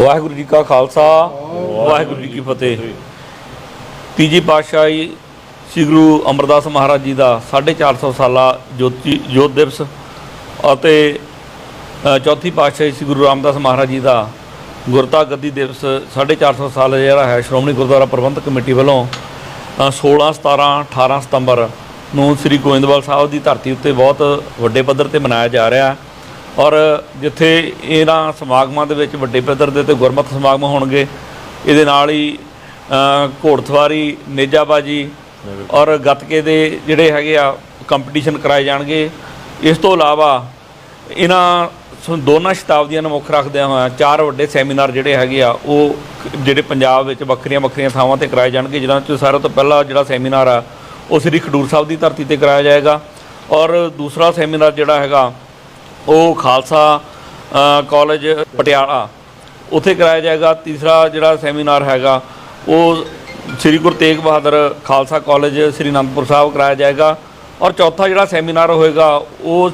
ਵਾਹਿਗੁਰੂ ਜੀ ਕਾ ਖਾਲਸਾ ਵਾਹਿਗੁਰੂ ਜੀ ਕੀ ਫਤਿਹ। ਤੀਜੀ ਪਾਤਸ਼ਾਹੀ ਸ੍ਰੀ ਗੁਰੂ ਅਮਰਦਾਸ ਮਹਾਰਾਜ ਜੀ ਦਾ 450 ਸਾਲਾ ਜੋਤੀ ਜੋਤ ਦਿਵਸ ਅਤੇ ਚੌਥੀ ਪਾਤਸ਼ਾਹੀ ਸ੍ਰੀ ਗੁਰੂ ਰਾਮਦਾਸ ਮਹਾਰਾਜ ਜੀ ਦਾ ਗੁਰਤਾ ਗੱਦੀ ਦਿਵਸ 450 ਸਾਲ ਜਿਹੜਾ ਹੈ ਸ਼੍ਰੋਮਣੀ ਗੁਰਦੁਆਰਾ ਪ੍ਰਬੰਧਕ ਕਮੇਟੀ ਵੱਲੋਂ ਅ, 16 17 18 ਸਤੰਬਰ ਨੂੰ ਸ੍ਰੀ ਗੋਇੰਦਵਾਲ ਸਾਹਿਬ ਦੀ ਧਰਤੀ ਉੱਤੇ ਬਹੁਤ ਵੱਡੇ ਪੱਧਰ ਤੇ ਮਨਾਇਆ ਜਾ ਰਿਹਾ। ਹੈ ਔਰ ਜਿੱਥੇ ਇਹਨਾਂ ਸਮਾਗਮਾਂ ਦੇ ਵਿੱਚ ਵੱਡੇ ਪੱਧਰ ਦੇ ਤੇ ਗੁਰਮਤਿ ਸਮਾਗਮ ਹੋਣਗੇ ਇਹਦੇ ਨਾਲ ਹੀ ਅ, ਘੋੜਸਵਾਰੀ ਨੇਜਾਬਾਜੀ ਔਰ ਗੱਤਕੇ ਦੇ ਜਿਹੜੇ ਹੈਗੇ ਆ ਕੰਪੀਟੀਸ਼ਨ ਕਰਾਏ ਜਾਣਗੇ। ਇਸ ਤੋਂ ਇਲਾਵਾ ਇਹਨਾਂ ਸ- ਦੋਨਾਂ ਸ਼ਤਾਬਦੀਆਂ ਨੂੰ ਮੁੱਖ ਰੱਖਦਿਆਂ ਹੋਇਆ ਚਾਰ ਵੱਡੇ ਸੈਮੀਨਾਰ ਜਿਹੜੇ ਹੈਗੇ ਆ ਉਹ ਜਿਹੜੇ ਪੰਜਾਬ ਵਿੱਚ ਵੱਖਰੀਆਂ ਵੱਖਰੀਆਂ ਥਾਵਾਂ ਤੇ ਕਰਾਏ ਜਾਣਗੇ ਜਿਨ੍ਹਾਂ ਵਿੱਚ ਸਾਰਿਆਂ ਤੋਂ ਪਹਿਲਾ ਜਿਹੜਾ ਸੈਮੀਨਾਰ ਆ ਉਹ ਸ੍ਰੀ ਖਡੂਰ ਸਾਹਿਬ ਦੀ ਧਰਤੀ ਤੇ ਕਰਾਇਆ ਜਾਏਗਾ। ਔਰ ਦੂਸਰਾ ਸੈਮੀਨਾਰ ਜਿਹੜਾ ਹੈਗਾ ਉਹ ਖਾਲਸਾ ਅ, ਕਾਲਜ ਪਟਿਆਲਾ ਉੱਥੇ ਕਰਾਇਆ ਜਾਏਗਾ। ਤੀਸਰਾ ਜਿਹੜਾ ਸੈਮੀਨਾਰ ਹੈਗਾ ਉਹ ਸ੍ਰੀ ਗੁਰੂ ਤੇਗ ਬਹਾਦਰ ਖਾਲਸਾ ਕਾਲਜ ਸ੍ਰੀ ਅਨੰਦਪੁਰ ਸਾਹਿਬ ਕਰਾਇਆ ਜਾਏਗਾ। ਔਰ ਚੌਥਾ ਜਿਹੜਾ ਸੈਮੀਨਾਰ ਹੋਏਗਾ ਉਹ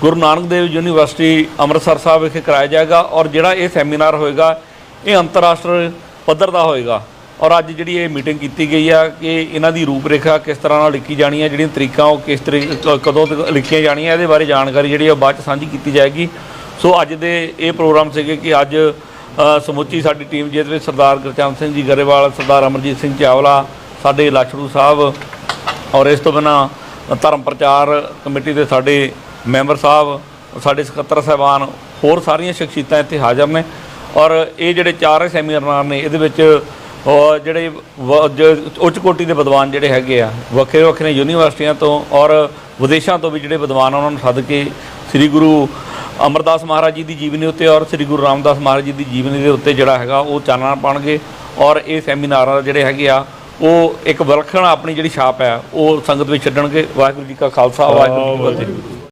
ਗੁਰੂ ਨਾਨਕ ਦੇਵ ਯੂਨੀਵਰਸਿਟੀ ਅੰਮ੍ਰਿਤਸਰ ਸਾਹਿਬ ਵਿਖੇ ਕਰਾਇਆ ਜਾਏਗਾ। ਔਰ ਜਿਹੜਾ ਇਹ ਸੈਮੀਨਾਰ ਹੋਏਗਾ ਇਹ ਅੰਤਰਰਾਸ਼ਟਰੀ ਪੱਧਰ ਦਾ ਹੋਏਗਾ। ਔਰ ਅੱਜ ਜਿਹੜੀ ਇਹ ਮੀਟਿੰਗ ਕੀਤੀ ਗਈ ਆ ਕਿ ਇਹਨਾਂ ਦੀ ਰੂਪਰੇਖਾ ਕਿਸ ਤਰ੍ਹਾਂ ਨਾਲ ਲਿਖੀ ਜਾਣੀ ਹੈ ਜਿਹੜੀਆਂ ਤਰੀਕਾਂ ਉਹ ਕਿਸ ਤਰੀਕੇ ਕਦੋਂ ਤੱਕ ਲਿਖੀਆਂ ਜਾਣੀਆਂ, ਇਹਦੇ ਬਾਰੇ ਜਾਣਕਾਰੀ ਜਿਹੜੀ ਆ ਉਹ ਬਾਅਦ ਚ ਸਾਂਝੀ ਕੀਤੀ ਜਾਏਗੀ। ਸੋ ਅੱਜ ਦੇ ਇਹ ਪ੍ਰੋਗਰਾਮ ਸੀਗੇ ਕਿ ਅੱਜ ਸਮੁੱਚੀ ਸਾਡੀ ਟੀਮ ਜਿਹਦੇ ਵਿੱਚ ਸਰਦਾਰ ਗੁਰਚਰਨ ਸਿੰਘ ਜੀ ਗਰੇਵਾਲ, ਸਰਦਾਰ ਅਮਰਜੀਤ ਸਿੰਘ ਚਾਵਲਾ, ਸਾਡੇ ਲਾਛੜੂ ਸਾਹਿਬ ਔਰ ਇਸ ਤੋਂ ਬਿਨਾਂ ਧਰਮ ਪ੍ਰਚਾਰ ਕਮੇਟੀ ਦੇ ਸਾਡੇ ਮੈਂਬਰ ਸਾਹਿਬ, ਸਾਡੇ ਸਕੱਤਰ ਸਾਹਿਬਾਨ, ਹੋਰ ਸਾਰੀਆਂ ਸ਼ਖਸੀਅਤਾਂ ਇੱਥੇ ਹਾਜ਼ਰ ਨੇ। ਔਰ ਇਹ ਜਿਹੜੇ ਚਾਰ ਸੈਮੀਨਾਰ ਨੇ, ਇਹਦੇ ਵਿੱਚ ਔਰ ਜਿਹੜੇ ਵ- ਉੱਚ ਕੋਟੀ ਦੇ ਵਿਦਵਾਨ ਜਿਹੜੇ ਹੈਗੇ ਆ, ਵੱਖਰੇ ਵੱਖਰੇ ਯੂਨੀਵਰਸਿਟੀਆਂ ਤੋਂ ਔਰ ਵਿਦੇਸ਼ਾਂ ਤੋਂ ਵੀ ਜਿਹੜੇ ਵਿਦਵਾਨ ਆ, ਉਹਨਾਂ ਨੂੰ ਸੱਦ ਕੇ ਸ੍ਰੀ ਗੁਰੂ ਅਮਰਦਾਸ ਮਹਾਰਾਜ ਜੀ ਦੀ ਜੀਵਨੀ ਉੱਤੇ ਔਰ ਸ੍ਰੀ ਗੁਰੂ ਰਾਮਦਾਸ ਮਹਾਰਾਜ ਜੀ ਦੀ ਜੀਵਨੀ ਦੇ ਉੱਤੇ ਜਿਹੜਾ ਹੈਗਾ, ਉਹ ਚਾਨਣਾ ਪਾਣਗੇ ਔਰ ਇਹ ਸੈਮੀਨਾਰ ਜਿਹੜੇ ਹੈਗੇ ਆ, ਉਹ ਇੱਕ ਵਿਲੱਖਣ ਆਪਣੀ ਜਿਹੜੀ ਛਾਪ ਹੈ, ਉਹ ਸੰਗਤ ਵਿੱਚ ਛੱਡਣਗੇ। ਵਾਹਿਗੁਰੂ ਜੀ ਕਾ ਖਾਲਸਾ, ਵਾਹਿਗੁਰੂ ਜੀ ਕੀ ਫਤਿਹ।